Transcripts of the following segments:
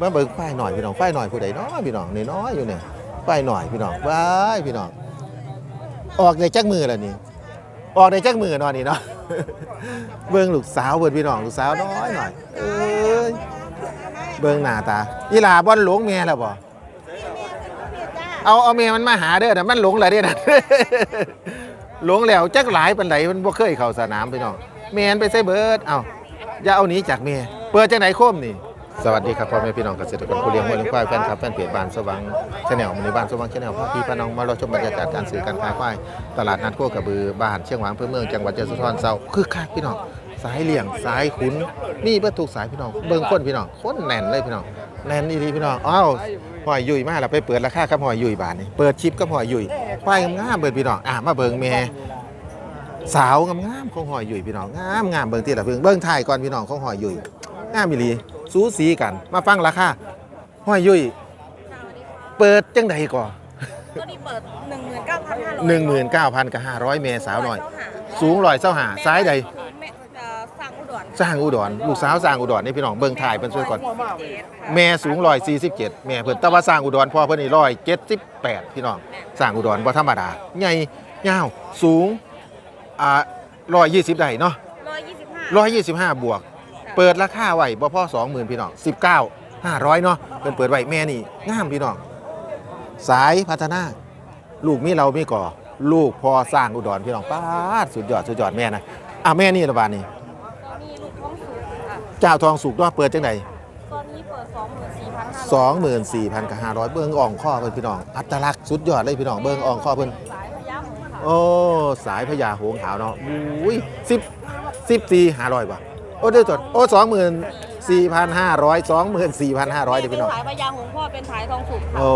มาเบิ่งป้ายหน่อยพี่น้องป้ายหน่อยผู้ใดเนาะพี่น้องนี่น้อยอยู่เนี่ยป้ายหน่อยพี่น้องว้ายพี่น้องออกในจักมือแล้วนี่ออกในจักมือนอนนี่เนาะเบิ่งลูกสาวเบิ่งพี่น้องลูกสาวน้อยหน่อยเอ้ยเบิ่งหน้าตาอีหลาบ่อนหลงแม่แล้วบ่เอาเอาแม่มันมาหาเด้อแต่มันหลงแล้วเด้อนะหลงแล้วจักหลายปานใดมันบ่เคยเข้าสนามพี่น้องแม่นไปใส่เบิร์ดเอาอย่าเอาหนีจากแม่เปิดจังไหนโคมนี่ สวัสดีครับพ่อแม่พี่น้องเกษตรกรผู้เลี้ยงวัวเลี้ยงควายแฟนคลับแฟนเพจบ้านสว่างชาแนลมันในบ้านสว่างชาแนลพ่อพี่พี่น้องมารอชมบรรยากาศการซื้อการขายควายตลาดนัดโคกระบือบ้านเชียงหวางเพื่อเมืองจังหวัดยะโสธรเซาคือคักพี่น้องสายเลี่ยงสายขุนนี่เบิดทุกสายพี่น้องเบิ่งคนพี่น้องคนแน่นเลยพี่น้องแน่นอีพี่น้องอ้าวหอยยุ่ยมาแล้วไปเปิดราคากับหอยยุ่ยบาทนี่เปิดชิปกับหอยยุ่ยควายงามเบิ่งพี่น้องอะมาเบิ่งแม่สาวงามๆของหอยยุ่ยพี่น้องงามงามเบิ่งที่ละเพิ่งเบิ่งถ่ายก่อนพี่น้องของหอยยุ่ยงามอีหลี สูสีกัน มาฟังราคาหอยยุ่ยเปิดจังใดก่อนตัวนี้เปิด19,500หนึ่งหมื่นเก้าพันกับห้าร้อยเมสาวหน่อย สูงลอยเส้าหาซ้ายใดแม่เอ่อสั่งอุดรสร้างอุดรลูกสาวสร้างอุดรนี่พี่น้องเบิ่งถ่ายเพิ่นช่วยก่อนเจ็ดค่ะแม่สูงลอยสี่สิบเจ็ดแม่เพิ่นแต่ว่าสร้างอุดรพ่อเพิ่นนี่ร้อยเจ็ดสิบแปดพี่น้องสร้างอุดรบ่ธรรมดาใหญ่ยาวสูงอ่าร้อยยี่สิบได้เนาะ125ร้อยยี่สิบห้าบวก เปิดราคาไว้บ่พอสองหมื่นพี่น้องสิบเก้าห้าร้อยเนาะเพิ่นเปิดไว้แม่นี่งามพี่น้องสายพัฒนา ลูกมีเรามีก่อ ลูกพอสร้างอุดรพี่น้องป้าดสุดยอดสุดยอดแม่นะอะแม่นี่ละบาดนี่มีลูกท้องสูงค่ะเจ้าทองสุกเนาะเปิดจังไดตอนนี้เปิด24,500สองหมื่นสี่พันกับห้าร้อยเบิ้งอ่องข้อเพิ่นพี่น้องอัตลักษณ์สุดยอดเลยพี่น้องเบิ้งอ่องข้อเพิ่นสายพยาหงส์ค่ะโอ้สายพญาหงส์ขาวเนาะอุ้ยสิบสิบสี่ห้าร้อยป่ะโอ้เดี๋ยวจดโอ้สองหมื่นสี่พันห้าร้อยสองหมื่นสี่พันห้าร้อยเดี๋ยวพี่น้องสายพยาหงส์พ่อเป็นสายทองสุกค่ะโอ้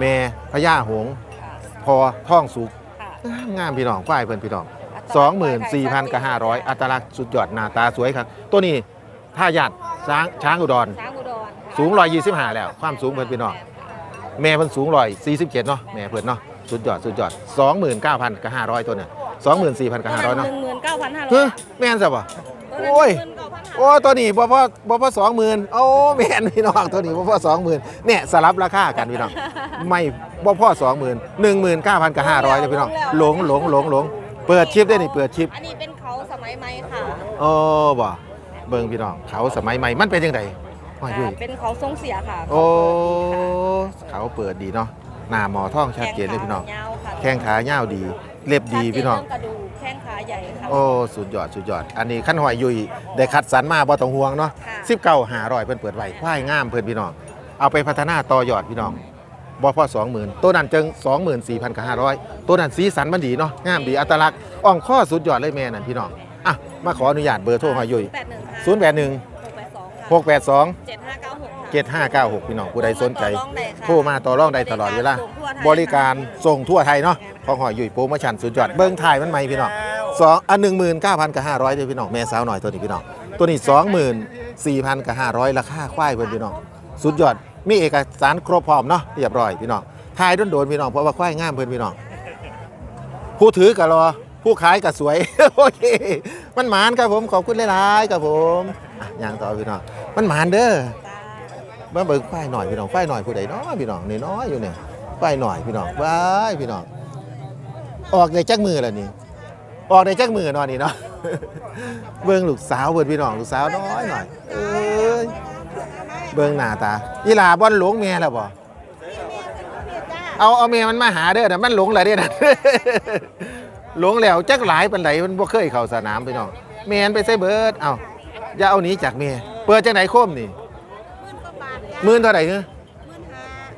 แม่พญาหงส์ค่ะพอท่องสุกค่ะงามงามพี่น้องควายเพิ่นพี่น้องสองหมื่นสี่พันกับห้าร้อยอัตลักษณ์สุดยอดหน้าตาสวยครับ ตัวนี้ท่ายัดช้างช้างอุดร ช้างอุดรค่ะสูงร้อยยี่สิบห้าแล้ว ความสูงเพิ่นพี่น้องแม่เพิ่นสูงร้อยสี่สิบเจ็ดเนาะแม่เพิ่นเนาะสุดยอดสุดยอดสองหมื่นเก้าพันกับห้าร้อยตัวเนี่ยสองหมื่นสี่พันกับห้าร้อยเนาะ19,500เฮ้ยแม่นซะบ่ โอ้ย โอ้ตัวนี้บ่พอบ่พอสองหมื่นโอ้แม่นพี่น้องตัวนี้บ่พอสองหมื่นเนี่ยสลับราคากันพี่น้องไม่บ่พอสองหมื่นหนึ่งหมื่นเก้าพันกับห้าร้อยเลยพี่น้องหลงหลงหลงหลงเปิดชิปได้นี่เปิดชิปอันนี้เป็นเขาสมัยใหม่ค่ะโอ้บ่เบิ่งพี่น้องเขาสมัยใหม่มันเป็นจังไดว่าอยู่อ่าเป็นเขาทรงเสียค่ะ โอ้เขาเปิดดีเนาะหน้าหมอท่องชัดเจนเลยพี่น้องแข้งขายาวค่ะแข้งขายาวดี เล็บดีพี่น้อง ใหญ่ค่ะ โอ้สุดยอดสุดยอด อันนี้ขั้นหอยยุยได้คัดสรรมาบ่ต้องห่วงเนาะค่ะ สิบเก้าหาร้อยเพิ่นเปิดไว้ควายงามเพิ่นพี่น้องเอาไปพัฒนาต่อยอดพี่น้องบ่พอสองหมื่นตัวนั้นจึงสองหมื่นสี่พันกับห้าร้อยตัวนั้นสีสันมันดีเนาะงามดีอัตลักษณ์อ่องข้อสุดยอดเลยแม่นั่นพี่น้องอะมาขออนุญาตเบอร์โทรหอยยุยแปดหนึ่งค่ะศูนย์แปดหนึ่งหกแปดสองหกแปดสอง เจ็ดห้าเก้าหกค่ะเจ็ดห้าเก้าหกพี่น้องผู้ใดสนใจโทรมาต่อรองได้ค่ะโทรมาต่อรองได้ตลอดเวลาบบริริกาการรส่งทั่วไทยเนาะของหอยยุยโปรโมชั่นสุดยอดเบิ้งถ่ายมันใหม่พี่น้อง สองอันหนึ่งหมื่นเก้าพันกับห้าร้อยเลยพี่น้องแม่สาวหน่อยตัวนี้พี่น้องตัวนี้สองหมื่นสี่พันกับห้าร้อยราคาควายเพิ่นพี่น้องสุดยอดมีเอกสารครบพร้อมเนาะเรียบร้อยพี่น้องถ่ายโดนๆพี่น้องเพราะว่าควายงามเพิ่นพี่น้องผู้ถือก็รอผู้ขายก็สวยโอเคมันหมานครับผมขอบคุณหลายๆครับผมอย่างต่อพี่น้องมันหมานเด้อมาเบิ่งควายหน่อยพี่น้องควายหน่อยผู้ใดนาะพี่น้องนี่น้อยอยู่เนี่ยควายหน่อยพี่น้องว้ายพี่น้องออกในจักมือแล้วนี่ ออกในจักมือเนอนนี่เนาะ เบิ่งลูกสาวเบิ่งพี่น้องลูกสาวน้อยหน่อย เอ้ยเบิ่งหน้าตาอีหลาบ่อนหลงแม่แล้วบ่เอาเอาแม่มันมาหาเด้อนะมันหลงแล้วเด้อนะหลงแล้วจักหลายปานใดมันบ่เคยเข้าสนามพี่น้องแม่นไปใส่เบิดเอ้าอย่าเอาหนีจากแม่เปิดจังไหนโคมนี่หมื่นเท่าไหร่เนอะ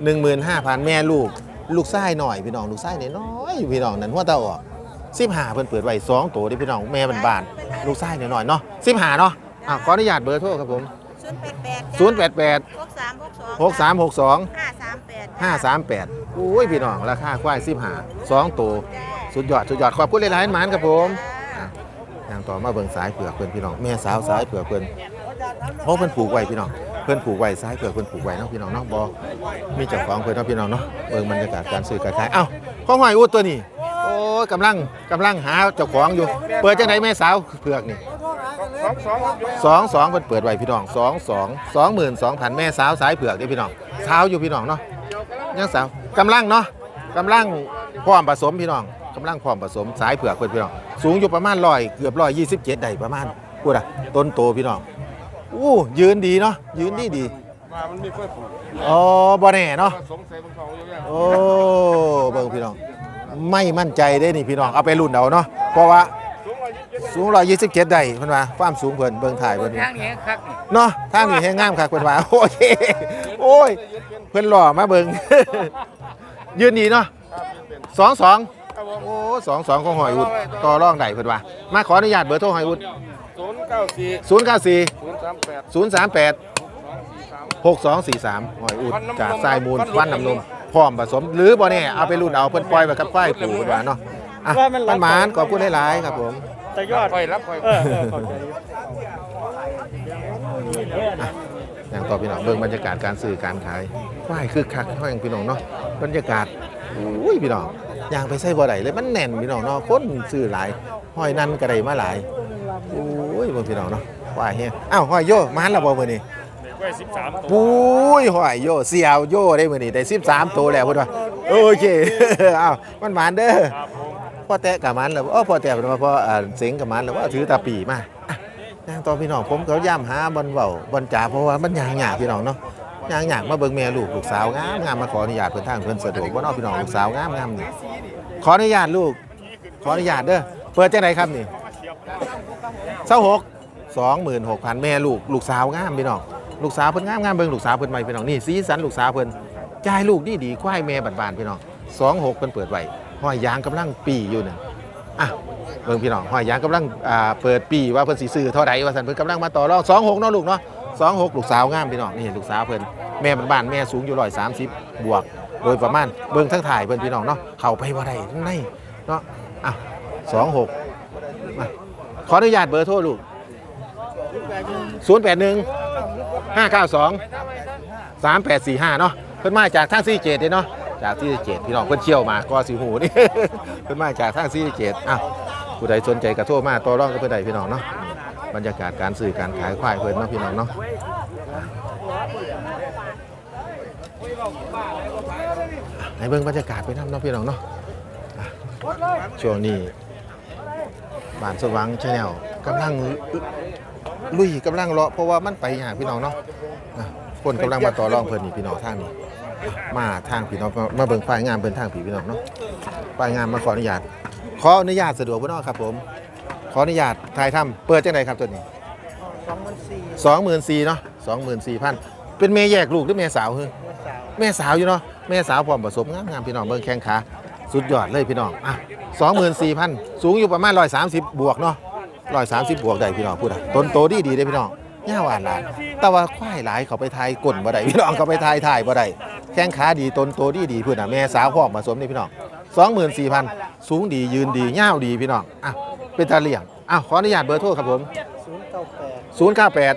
หนึ่งหมื่นห้าพันแม่ลูก ลูกไส้หน่อยพี่น้องลูกไส้น้อยๆพี่น้องนั่นหัวเตาออก สิบหาเพิ่นเปิดไว้สองตัวเดิพี่น้องแม่บานๆลูกไส้หน่อยๆเนาะสิบหาเนาะอะขออนุญาตเบอร์โทรครับผมศูนย์แปดแปด0 8 8หกสามหกสอง6 3 6 2ห้าสามแปด5 3 8อุ้ยพี่น้องราคาควายสิบหาสองตัวสุดยอดสุดยอดขอบคุณหลายๆหมานครับผมอะอย่างต่อมาเบิ่งสายเผือกเพิ่นพี่น้องแม่สาวสายเผือกเพิ่นเพราะเพิ่นผูกไว้พี่น้องเพิ่นผูกไว้สายเผือกเพิ่นผูกไว้เนาะพี่น้องเนาะบ่มีเจ้าของเพิ่นเนาะพี่น้องเนาะเบิ่งบรรยากาศการซื้อการขายเอ้าของหอยอุดตัวนี้โอ้ ยกำลังกำลังหาเจ้าของอยู่ เปิดจังไดแม่สาวเผือกนี่สองสองครับสองสองเพิ่นเปิดไว้พี่น้องสองสองสองหมื่นสองพันแม่สาวสายเผือกเด้อพี่น้องสาวอยู่พี่น้องเนาะยังสาวกำลังเนาะกำลังพร้อมผสมพี่น้องกำลังพร้อมผสมสายเผือกเพิ่นพี่น้องสูงอยู่ประมาณร้อยเกือบร้อยยี่สิบเจ็ดได้ประมาณพูดอะต้นโตพี่น้องอู้ยืนดีเนาะยืนดีดีมามันมีเพื่อนผูกอ๋อบ่แน่เนาะสงสัยมันเขาอยู่แล้วโอ้เบิ่งพี่น้อง ไม่มั่นใจได้นี่พี่น้องเอาไปรุ่นเอาเนาะเพราะว่าสูงกว่ายี่สิบเจ็ดสูง127ได้เพิ่นว่าความสูงเพิ่นเบิ่งถ่ายเพิ่นทางนี้ครับนี่เนาะทางนี้แฮงงามคักเพิ่นว่าโอเคโอ้ยเพิ่นหล่อมาเบิ่งยืนดีเนาะ22ครับผมโอ้22ของหอยอุดต่อรองได้เพิ่นว่ามาขออนุญาตเบอร์โทรหอยอุดศูนย์เก้าสี่094ศูนย์สามแปด038 6243หอยอุดจากทรายมูลฟันน้ำนม พร้อมผสม หรือบ่แน่เอาไปรุ่นเอาเพิ่นปล่อยไว้กับควายปู่เพิ่นว่าเนาะอะมันหมานขอบคุณหลายๆครับผมแต่ยอดคอยรับคอย เออเออเข้าใจอยู่อย่างต่อพี่น้องเบิ่งบรรยากาศการซื้อการขายควายคือคักห้อยพี่น้องเนาะบรรยากาศอุ้ยพี่น้องย่างไปใส่บ่ได้เลยมันแน่นพี่น้องเนาะคนซื้อหลายห้อยนั่นก็ได้มาหลายโอ้ยเบิ่งพี่น้องเนาะควายเฮียอ้าวห้อยโยมานและบ่มื้อนี้ไว้สิบสามตัวปุ้ยห้อยโยเสียวโยได้มื้อนี้ได้13ตัวแล้วเพิ่นว่าโอเคอ้าวมันหมานเด้อครับผมพ่อแตะกับมันแล้วเออพ่อแตะเป็นว่าพ่ออ่าเสียงกับมันแล้วว่าถือตาปีมาอะย่างต่อพี่น้องผมก็ย่ำหาบอลเบาบอลจ๋าเพราะว่ามันยางหยากพี่น้องเนาะยางหยากมาเบิ่งแม่ลูกลูกสาวงามงามมาขออนุญาตเพิ่นทางเพิ่นสะดวกบ่เนาะพี่น้องลูกสาวงามงามนี่ขออนุญาตลูก ขออนุญาตเด้อเปิดจังไดครับนี่เศร้าหกสองหมื่นหกพันแม่ลูกลูกสาวงามพี่น้อง ลูกสาวเพิ่นงามงามเบิ่งลูกสาวเพิ่นใหม่พี่น้องนี่สีสันลูกสาวเพิ่นจ่ายลูกดีดีควายแม่บานๆพี่น้องสองหกเพิ่นเปิดไว้ห้อยยางกำลังปีอยู่น่ะอะเบิ่งพี่น้องหอยยางกำลังอ่าเปิดปีว่าเพิ่นสิซื้อเท่าใดว่าซั่นเพิ่นกำลังมาต่อรอง26เนาะลูกเนาะ26ลูกสาวงามพี่น้องนี่ลูกสาวเพิ่นแม่บ้านๆแม่สูงอยู่130บบวก โดยประมาณเบิ่งทั้งถ่ายเพิ่นพี่น้องเนาะเข้าไปบ่ได้ทั้งในเนาะอะ26มาขออนุญาตเบอร์โทรลูก081 592 3845เนาะเพิ่นมาจากทางซีเจดเนาะจากซีเจดพี่น้องเพิ่นเชี่ยวมาก็สิหูนี่เพิ่นมาจากทางซีเจดอ้าวผู้ใดสนใจก็โทรมาต่อรองกับเพิ่นใดพี่น้องเนาะบรรยากาศการซื้อการขายควายเพิ่อนเนาะพี่น้องเนาะให้เบิ่งบรรยากาศไปนำเนาะพี่น้องเนาะอะช่วงนี้บ้านสว่างชาแนลกำลัง ลุยกำลังเลาะเพราะว่ามันไปยากพี่น้องเนาะอะคนกำลังมาต่อรองเพิ่นนี่พี่น้องทางนี้มาทางพี่น้องมาเบิ่งป้ายงามเพิ่นทางพี่พี่น้องเนาะป้ายงามมาขออนุญาต ขออนุญาตสะดวกพี่น้องครับผม ขออนุญาตถ่ายทำเปิดจังไดครับตัวนี้สองหมื่นสี่สองหมื่นสี่เนาะสองหมื่นสี่พันเป็นเมย์แยกลูกหรือเมย์สาวเฮ้ยแม่สาวอยู่เนาะแม่สาวพร้อมผสมงามงามพี่น้องเบิ่งแข้งขาสุดยอดเลยพี่น้องอะสองหมื่นสี่พันสูงอยู่ประมาณร้อยสามสิบบวกเนาะ ร้อยสามสิบบวกได้พี่น้องพูดอะต้นโตดีดีๆเด้พี่น้องย่าหวานหลานแต่ว่าควายหลายเขาไปทายก้นบ่ได้พี่น้องเขาไปทายถ่ายบ่ได้แข้งขาดีต้นโตดีดีพุ่น่ะแม่สาวพร้อมผสมนี่พี่น้อง24,000สูงดียืนดียาวดีพี่น้องอะเป็นตาเลี่ยงอะขออนุญาตเบอร์โทรครับผมศูนย์เก้าแปด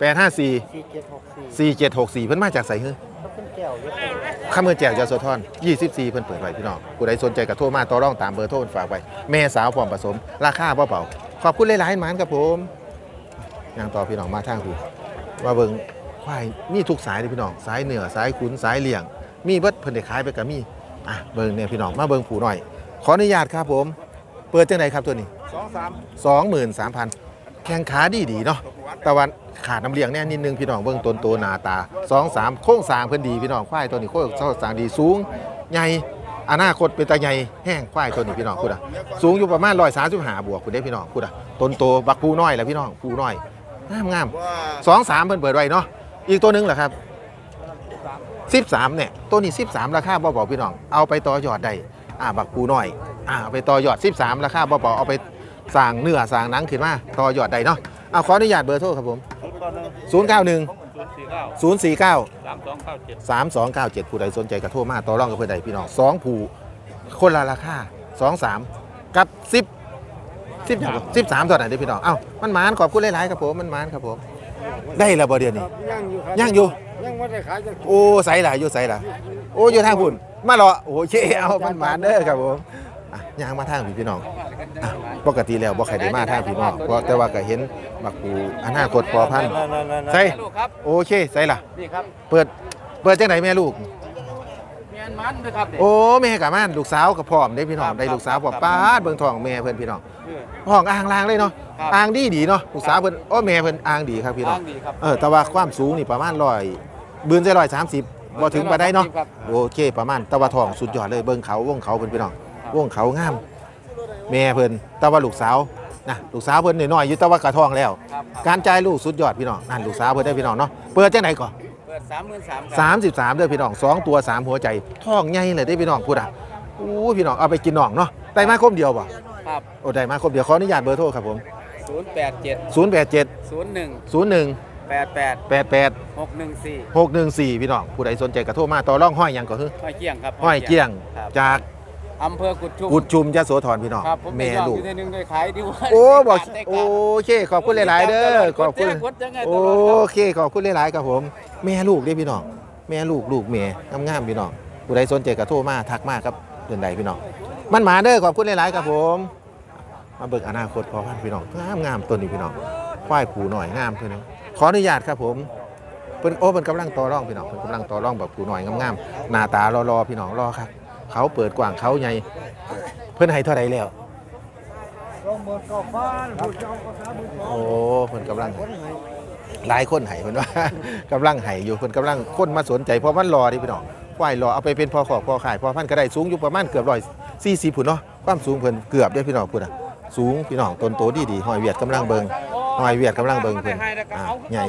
แปดห้าสี่854สี่เจ็ดหกสี่เพิ่นมาจากไสฮือเขาเป็นแก้วเยอะข้ามเมือแจกยาโสธร24 เพิ่นเปิดไว้พี่น้องผู้ใดสนใจก็โทรมาต่อรองตามเบอร์โทรเพิ่นฝากไว้แม่สาวพร้อมผสม ราคาบ่เบา ขอบคุณหลายๆหมานครับผมยังต่อพี่น้องมาทางพี่มาเบิ่งควายมีทุกสายเลยพี่น้องสายเหนือสายขุนสายเลี่ยง มีเบิดเพิ่นได้ขายไปก็มีอะเบิ่งเนี่ยพี่น้องมาเบิ่งผูหน่อย ขออนุญาตครับผม เปิดจังไดครับตัวนี้สองสาม23,000แข้งขาดีดีๆเนาะแต่ว่าขาดน้ำเลี้ยงแน่นิดนึงพี่น้องเบิ่งต้นโตหน้าตา2 3โค้งสร้างเพิ่นดีพี่น้องควายตัวนี้โค้งสร้างดีสูงใหญ่ อนาคตเป็นตาใหญ่แห้งควายตัวนี้พี่น้องพูดอะสูงอยู่ประมาณ135บวกคุณได้พี่น้องพูดอะต้นโตบักปูน้อยแหละพี่น้องปูน้อยงามงามสองสามเพิ่นเปิดไว้เนาะอีกตัวหนึงเหรอครับสิบสามเนี่ยตัวนี้สิบสามราคาบ่เบาพี่น้องเอาไปต่อยอดได้อ่าบักปูน้อยอ่าไปต่อยอดสิบสามราคาบ่เบาเอาไปสร้างเนื้อสร้างหนังขึ้นมาต่อยอดได้เนาะเอาขออนุญาตเบอร์โทรครับผม ศูนย์เก้าหนึ่ง091ศูนย์สี่เก้า049สามสองเก้าเจ็ด3297ผู้ใดสนใจก็โทรมาต่อรองกับเพื่อนใดพี่น้องสองผู้คนละราคาสองสามกับสิบสิบสิบสามเท่าไหร่เด้อพี่น้องเอ้ามันหมานขอบคุณหลายๆครับผมมันหมานครับผมได้แล้วบ่เดือนนี้ยังอยู่ครับยังอยู่ยังไม่ได้ขายจะโอ้ใส่หลายอยู่ใส่หลายโอ้อยู่ทางพุ่นมาเหรอโอเคเอามันหมานเด้อครับผมอะ ย่างมาทางพี่พี่น้องอะปกติแล้วบ่ใครได้มาทางพี่น้องเพราะแต่ว่าก็เห็นบักปูอนาคตพอพันธุ์ใช่ลูกครับโอเคใส่ล่ะ นี่ครับเปิดเปิดจังไหนแม่ลูก เมียนมันด้วยครับโอ้แม่กับม่านลูกสาวกับพ่อมได้พี่น้องได้ลูกสาวพ่อป้าดเบิ่งทองแม่เพิ่นพี่น้องห้องอ่างลางเลยเนาะครับอ่างดีดีเนาะลูกสาวเพิ่นโอ้แม่เพิ่นอ่างดีครับพี่น้องอ้างดีครับเออแต่ว่าความสูงนี่ประมาณร้อยบืนใส่ร้อยสามสิบบ่ถึงบ่ได้เนาะครับ โอเคประมาณแตะวันทองสุดยอดเลยเบิ่งเขาวงเขาเพิ่นพี่น้องครับ วงเขางาม แม่เพิ่นแต่ว่าลูกสาวนะลูกสาวเพิ่นน้อยๆอยู่แต่ว่ากระทองแล้วครับการจ่ายลูกสุดยอดพี่น้องนั่นลูกสาวเพิ่นได้พี่น้องเนาะเปิดจังไหนก่อนเปิดสามหมื่นสาม33เด้อพี่น้องสองตัวสามหัวใจท้องใหญ่เลยได้พี่น้องพูดอะอู้พี่น้องเอาไปกินน้องเนาะได้มาคมเดียวบ่ครับโอ้ได้มาคมเดียวขออนุญาตเบอร์โทรครับผมศูนย์แปดเจ็ด087ศูนย์หนึ่ง01แปดแปด88หกหนึ่งสี่614พี่น้องผู้ใดสนใจก็โทรมาต่อรองห้อยหยังก็คือห้อยเกี้ยงครับห้อยเกี้ยงครับจาก อำเภอกุดชุมกุดชุมยะโสธรพี่น้องครับผมแม่ไปยอลูกอยู่ที่หนึงได้ขายดีว่าโอ้บอกได้โอการเคขอบคุณหลาย ๆ เด้อขอบคุณกดจังไงตโอลอดครับ เคขอบคุณหลาย ๆ ครับผม แม่ลูกเด้อพี่น้องแม่ลูกลูกแม่งามๆพี่น้องผู้ใดสนใจก็โทรมาทักมาครับเดือนใดพี่น้องมันหมาเด้อขอบคุณหลาย ๆ ครับผม มาเบิกอนาคตพอพันธุ์พี่น้องงามงามๆตัวนี้พี่น้องควายผูหน่อยงามเพื่อนงขออนุญาตครับผมเพิ่นโอ้เพิ่นกำลังต่อร่องพี่น้องเพิ่นกำลังต่อร่องแบบผูหน่อยงามๆหน้าตารอๆพี่น้องรอครับ เขาเปิดกว้างเขาใหญ่เพิ่นให้เท่าไรแล้วโอ้เพิ่นกำลังหลายคนให้เพิ่นว่ากำลังให้อยู่เพิ่นกำลังคนมาสนใจเพราะมันรอดิพี่น้องควายรอเอาไปเป็นพอขอกพอขายพอพันธุ์ก็ได้สูงอยู่ประมาณเกือบร้อยสี่สิบพุ่นเนาะความสูงเพิ่นเกือบได้พี่น้องพุ่นอะสูงพี่น้องต้นโตดีดีหอยเวียดกำลังเบิงหอยเวียดกำลังเบิงเพิ่นอ่าใหญ่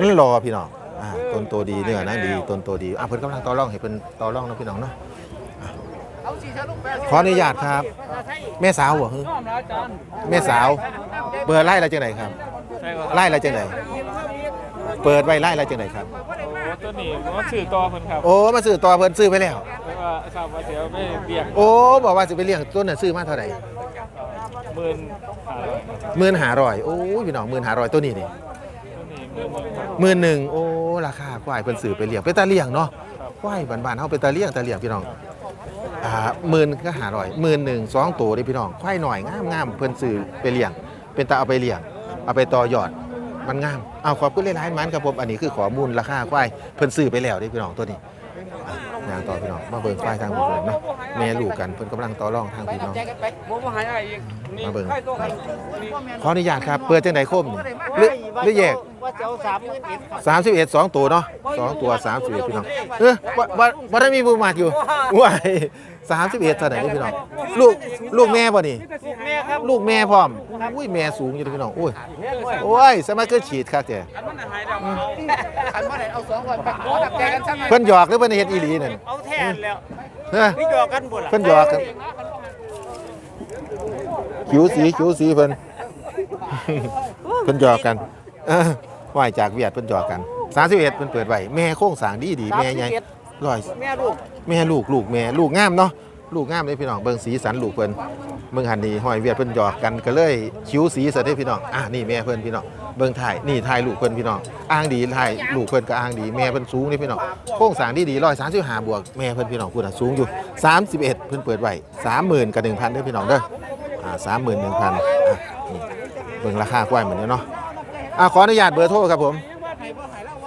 นั่รอพี่น้องอ่าต้นโตดีเนื้อนะดีต้นโตดีอะเพิ่นกำลังต่อรองให้เพิ่นต่อรองนะพี่น้องเนาะ ขออนุญาตครับ แม่สาวบ่ฮึแม่สาว เบอร์ไล่เราจังไหนครับไล่เราจังไหนเปิดไว้ไล่เราจังไหนครับโอ้ตัวนี้ว่าสื่อต่อคนครับโอ้มาซื้อต่อเพิ่นซื้อไปแล้วเพราะว่าทราบว่าเสียไม่เบียกโอ้บอกว่าสิไปเลี้ยงต้นน่ะซื้อมาเท่าไหร่หมื่นหาร้อยหมื่นหาร้อยโอ้ยพี่น้องหมื่นหาร้อยตัวนี้นี่ตัวนี้หมื่นหนึ่งครับหมื่นหนึ่งโอ้ราคาควายเพิ่นซื้อไปเลี้ยงไปตาเลี้ยงเนาะควายบ้านๆเฮาไปตาเลี้ยงตาเลี้ยงพี่น้องอ่า หมื่นก็หาร้อยหมื่นหนึ่งสองตัวเด้พี่น้องควายหน่อยงามๆเพิ่นซื้อไปเลี้ยง เป็นตาเอาไปเลี้ยง เอาไปต่อยอดมันงามเอาขอบคุณหลายๆมันครับผมอันนี้คือขอมูลราคาควายเพิ่นซื้อไปแล้วเด้พี่น้องตัวนี้อะย่างต่อพี่น้องมาเบิ่งควายทางพี่องเนาะแม่ลูกกันเพิ่นกำลังต่อรองทางพี่น้องมาเบิ่งขออนุญาตครับเปิดจังไดโคมหรือหรือแยก ว่าจะเอาสามหมื่นเอ็ดครับสามสิบเอ็ดสองตัวเนาะสองตัวสามสิบเอ็ดพี่น้องเออว่าว่าว่าได้มีผู้มาอยู่ว้ายสามสิบเอ็ดเท่าไหร่พี่น้องลูกลูกแม่ป่ะนี่แม่ครับลูกแม่พร้อมอุ้ยแม่สูงอยู่เด้อพี่น้องอุ้ยโอ้ยสมัยเกิดฉีดครับแกขันว่าไหนเอาสองร้อยแปดร้อยแกกันซ้ำเพิ่นหยอกหรือเพิ่นเฮ็ดอีหลีนั่นเอาแทนแล้วเฮ้ยนี่หยอกกันบ่ล่ะเพิ่นหยอกกันคิ้วสีคิ้วสีเพิ่น เพิ่นหยอกกันเออ ว่ายจากเวียดเพิ่นหยอกกัน31เพิ่นเปิดไว้แม่โค้งสร้างดีดีๆแม่ใหญ่ร้อยแม่ลูกแม่ลูกลูกแม่ลูกงามเนาะลูกงามเลยพี่น้องเบิ่งสีสันลูกเพิ่นเบิ่งหันนี่ห้อยเวียดเพิ่นหยอกกันก็เลยคิ้วสีซะเด้พี่น้องอะนี่แม่เพิ่นพี่น้องเบิ่งถ่ายนี่ถ่ายลูกเพิ่นพี่น้องอ้างดีถ่ายลูกเพิ่นก็อ้างดีแม่เพิ่นสูงนี่พี่น้องโค้งสร้างดีดี135บวกแม่เพิ่นพี่น้องพูดน่ะสูงอยู่31เพิ่นเปิดไว้30,000กับ1,000เด้อพี่น้องเด้ออ่า31,000อะนี่เบิ่งราคากว้ายเหมือนกันเนาะ อะขออนุญาตเบอร์โทรครับผม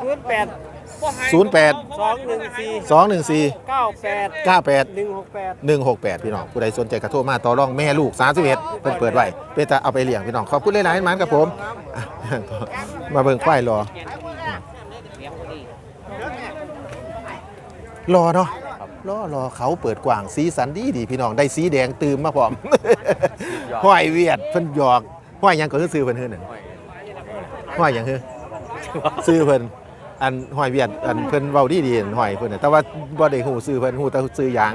ศูนย์แปด08 สองหนึ่งสี่214 เก้าแปด98 หนึ่งหกแปด 168 พี่น้องผู้ใดสนใจกระโทรมาต่อรองแม่ลูก 31เพิ่นเปิดไว้เป็นตาเอาไปเลี้ยงพี่น้อง ขอบคุณหลายๆมันครับผมอะมาเบิ่งควายรอรอเนาะรอรอเขาเปิดกว้างสีสันดีดีพี่น้องได้สีแดงตื่มมาพร้อมห้อยเวียดเพิ่นหยอกห้อยหยังก็คือซื้อเพิ่นเฮือนั่นห้อย หยังคือซื้อเพิ่นอันห้อยเวียดอันเพิ่นเว้าดีดีๆอันห้อยเพิ่นน่ะแต่ว่าบ่ได้ฮู้ซื้อเพิ่นฮู้แต่ซื้อหยาง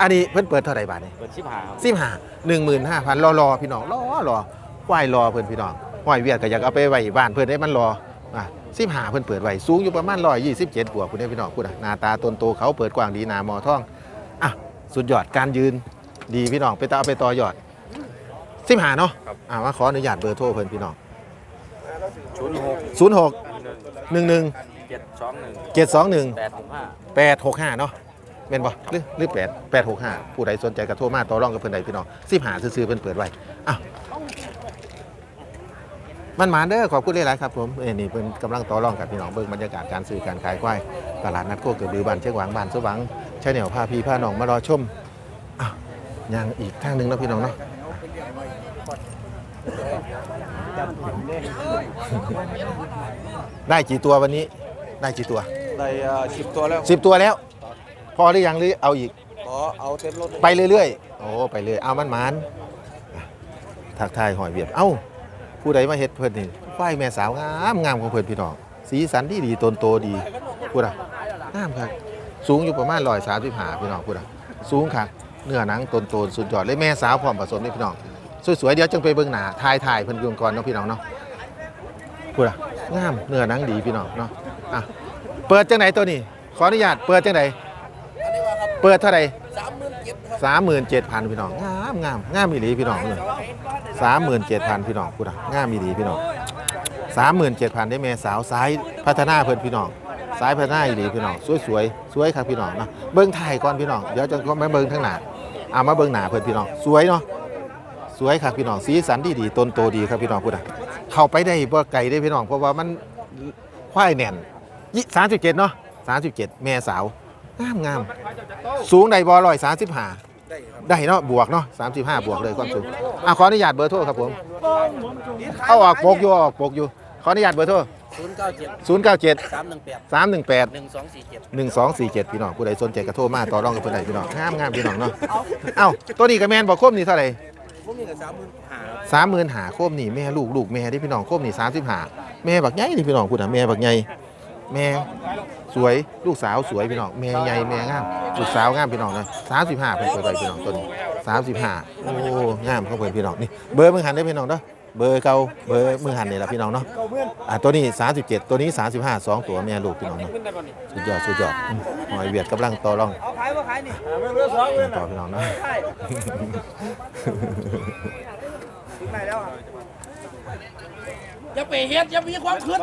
อันนี้เพิ่นเปิดเท่าไหร่บาทนี่เปิดชิบหายครับสิบห้าหนึ่งหมื่นห้าพันรอรอพี่น้องรอรอควายรอเพิ่นพี่น้องควายเวียดก็อยากเอาไปไว้บ้านเพิ่นได้มันรออะสิบห้าเพิ่นเปิดไว้สูงอยู่ประมาณร้อยยี่สิบเจ็ดบวกคุณได้พี่น้องคุณอะหน้าตาตนโตเขาเปิดกว้างดีหนาหมอท่องอะสุดยอดการยืนดีพี่น้องไปตาเอาไปต่อยอดสิบห้าเนาะอะมาขออนุญาตเบอร์โทรเพิ่นพี่น้อง ศูนย์หกศูนย์หกหนึ่งหนึ่งเจ็ดสองหนึ่งเจ็ดสองหนึ่งแปดหกห้าแปดหกห้าเนาะแม่นบ่หรือหรือแปดแปดหกห้าผู้ใดสนใจก็โทรมาต่อรองกับเพิ่นใดพี่น้องสิบหาซื้อๆเพิ่นเปิดไว้อ้าวมันมาเด้อขอบคุณหลายๆครับผมเอ้ยนี่เพิ่นกำลังต่อรองกับพี่น้องเบิ่งบรรยากาศการซื้อการขายควายตลาดนัดโคกระบือบ้านเชียงหวางบ้านสว่างชาแนลพาพี่พาน้องมารอชมอ้าวยังอีกทางหนึงเนาะพี่น้องเนาะ ได้กี่ตัววันนี้ ได้กี่ตัวได้สิบตัวแล้วสิบตัวแล้ว พอหรือยังหรือเอาอีกขอเอาเต็มรถไปเรื่อยๆ โอ้ไปเรื่อยเอามันมันอะทักทายหอยเวียบเอ้า ผู้ใดมาเฮ็ดเพิ่นนี่ควายแม่สาวงามงามของเพิ่นพี่น้องสีสันดีดีตนโตดีพูดอะงามครับสูงอยู่ประมาณร้อยสามสิบห้าพี่น้องพูดอะสูงค่ะเนื้อหนังตนโตนสุดยอดเลยแม่สาวพร้อมผสมนี่พี่น้องสวยๆเดี๋ยวจึงไปเบิ่งหน้าทายทายเพิ่นก่อนก่อนเนาะพี่น้องเนาะ พูดอะงามเนื้อหนังดีพี่น้องเนาะอะเปิดจังไหนตัวนี้ ขออนุญาตเปิดจังไหนเปิดเท่าไหร่สามหมื่นเจ็ดพันพี่น้องงามงามงามอีหลีพี่น้องเลยสามหมื่นเจ็ดพันพี่น้องพูดอะงามอีหลีพี่น้องสามหมื่นเจ็ดพันได้แม่สาวซ้ายพัฒนาเพิ่นพี่น้องซ้ายพัฒนาอีหลีพี่น้องสวยสวยสวยครับพี่น้องเนาะเบิ้งถ่ายก่อนพี่น้องเดี๋ยวจะมาเบิ้งข้งหนาเอามาเบิ้งหนาเพิ่นพี่น้องสวยเนาะสวยครับพี่น้องสีสันดีดีต้นโตดีครับพี่น้องพูดอะ เข้าไปได้บ่ไกลได้พี่น้องเพราะว่ามันควายแน่นสามสิบเจ็ดเนาะสามสิบเจ็ดแม่สาวงามงามสูงใดบอลอยสามสิบห้าได้เนาะบวกเนาะสามสิบห้าบวกเลยความสูงอะขออนุญาตเบอร์โทรครับผมเอาออกปกอยู่เอาออกปกอยู่ขออนุญาตเบอร์โทรศูนย์เก้าเจ็ดศูนย์เก้าเจ็ดสามหนึ่งแปดสามหนึ่งแปดหนึ่งสองสี่เจ็ดหนึ่งสองสี่เจ็ดพี่น้องผู้ใดสนใจก็โทรมาต่อรองกับผู้ใดพี่น้องงามงามพี่น้องเนาะเอ้าตัวนี้กับแมนบอกโคมนี่เท่าไหร่ พวกนี้กับสามหมื่นหาสามหมื่นหาโคมนี่แม่ลูกลูกแม่ที่พี่น้องโคมนี่สามสิบห้าแม่บักใหญ่ที่พี่น้องพูดนะแม่บักใหญ่แม่สวยลูกสาวสวยพี่น้องแม่ใหญ่แม่งามลูกสาวงามพี่น้องนะสามสิบห้าเป็นตัวใดพี่น้องตัวนี้สามสิบห้าโอ้งามเข้าเพื่อนพี่น้องนี่เบอร์มึงหันได้พี่น้องเด้อ เบอร์เก่าเบอร์มือหันนี่แหละพี่น้องเนาะอะตัวนี้ 37 ตัวนี้ 35สองตัวแม่ลูกพี่น้องเนาะสุดยอดสุดยอดอืมหอยเวียดกำลังต่อรองเอาขายว่าขายนี่ต่อพี่น้องเนาะอย่าไปเฮ็ดอย่ามีความคืด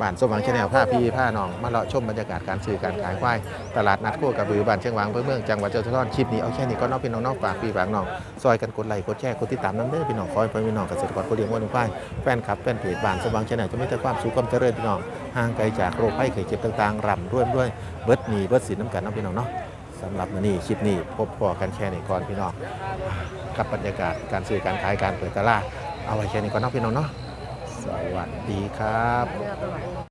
บ้านสมหวังชาแนลผ้าพี่ผ้าน้องมาเลาะชมบรรยากาศการซื้อการขายควายตลาดนัดโคกระบือบ้านเชียงหวางเพื่อเมืองจังหวัดเจ้าทอนคลิปนี้เอาแค่นี้ก็นอกพี่น้องนอกฝากพี่ฝากน้องซอยกันกดไลค์กดแชร์กดติดตามน้ำเด้อพี่น้องคอยพ่อพี่น้องเกษตรกรคนเลี้ยงวัวเลี้ยงควายแฟนคลับแฟนเพจบ้านสมหวังชาแนลจะมีแต่ความสุขความเจริญพี่น้องห่างไกลจากโรคภัยไข้เจ็บต่างๆร่ำร่วยด้วยเบิดหนีเบิดสินน้ำกันน้องพี่น้องเนาะสำหรับมื้อนี้คลิปนี้พบพอกันแค่นี้ก่อนพี่น้องกับบรรยากาศการซื้อการขายการเปิดตลาดเอาไว้แค่นี้ก่อนเน้องพี่น้องเนาะ สวัสดีครับ